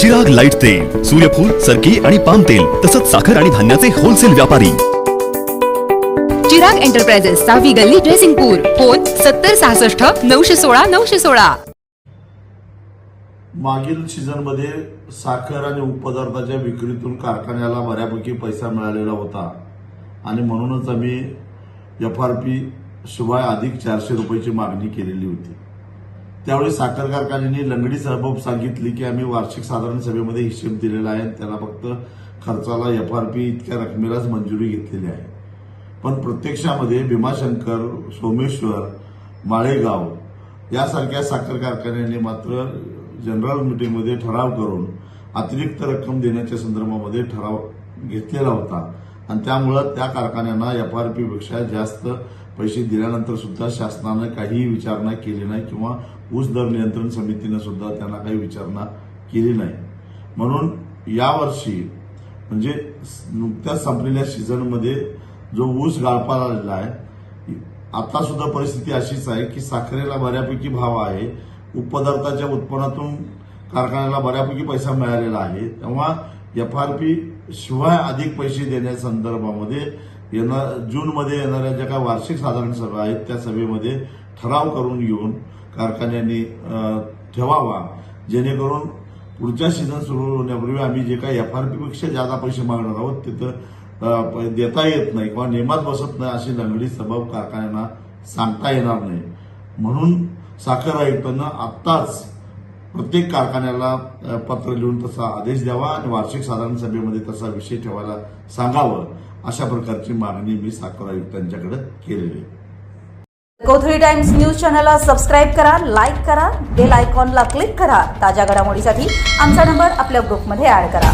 जग लाइट तेल सूर्यफूल सरकी आणि पाम तेल तसंच साखर आणि धान्याचे होलसेल व्यापारी. चिराग एंटरप्राइजेस सहावी गल्ली ड्रेसिंगपूर फोन सत्तर सहासष्ट नऊशे सोळा नऊशे सोळा. मागील सीझनमध्ये साखर आणि उपपदार्थाच्या विक्रीतून कारखान्याला बऱ्यापैकी पैसा मिळालेला होता. आणि म्हणूनच आम्ही एफ आर पी शिवाय अधिक चारशे रुपयाची मागणी केलेली होती. त्यावेळी साखर कारखान्यांनी लंगडी सबब सांगितली की आम्ही वार्षिक साधारण सभेमध्ये हिशेब दिलेला आहे. त्याला फक्त खर्चाला एफ आर पी इतक्या रकमेलाच मंजुरी घेतलेली आहे. पण प्रत्यक्षामध्ये भीमाशंकर सोमेश्वर माळेगाव यासारख्या साखर कारखान्यांनी मात्र जनरल मिटिंगमध्ये ठराव करून अतिरिक्त रक्कम देण्याच्या संदर्भामध्ये ठराव घेतलेला होता. आणि त्यामुळं त्या कारखान्यांना एफ आर पीपेक्षा जास्त पैसे दिल्यानंतर सुद्धा शासनानं काहीही विचारणा केली नाही किंवा ऊस दर नियंत्रण समितीनं सुद्धा त्यांना काही विचारणा केली नाही. म्हणून यावर्षी म्हणजे नुकत्याच संपलेल्या सीझनमध्ये जो ऊस गाळपाला आलेला आहे आता सुद्धा परिस्थिती अशीच आहे की साखरेला बऱ्यापैकी भाव आहे उपपदार्थाच्या उत्पन्नातून कारखान्याला बऱ्यापैकी पैसा मिळालेला आहे. तेव्हा एफ आर पी शिवाय अधिक पैसे देण्यासंदर्भामध्ये येणार जूनमध्ये येणाऱ्या ज्या काही वार्षिक साधारण सभा आहेत त्या सभेमध्ये ठराव करून घेऊन कारखान्यांनी ठेवावा. जेणेकरून पुढच्या सीझन सुरू होण्यापूर्वी आम्ही जे काही एफ आर पीपेक्षा जादा पैसे मागणार आहोत तिथं देता येत नाही किंवा नेमात बसत नाही अशी लंगडी सबब कारखान्यांना सांगता येणार नाही. म्हणून साखर आयुक्तांना आत्ताच प्रत्येक कारखान्याला पत्र लिहून तसा आदेश द्यावा आणि वार्षिक साधारण सभेमध्ये तसा विषय ठेवायला सांगावं अशा प्रकारची मागणी मी साखर आयुक्तांच्याकडे केलेली कोथळी टाइम्स न्यूज चॅनलला सबस्क्राईब करा लाईक करा बेल आयकॉनला क्लिक करा. ताज्या घडामोडीसाठी आमचा नंबर आपल्या ग्रुपमध्ये ऍड करा.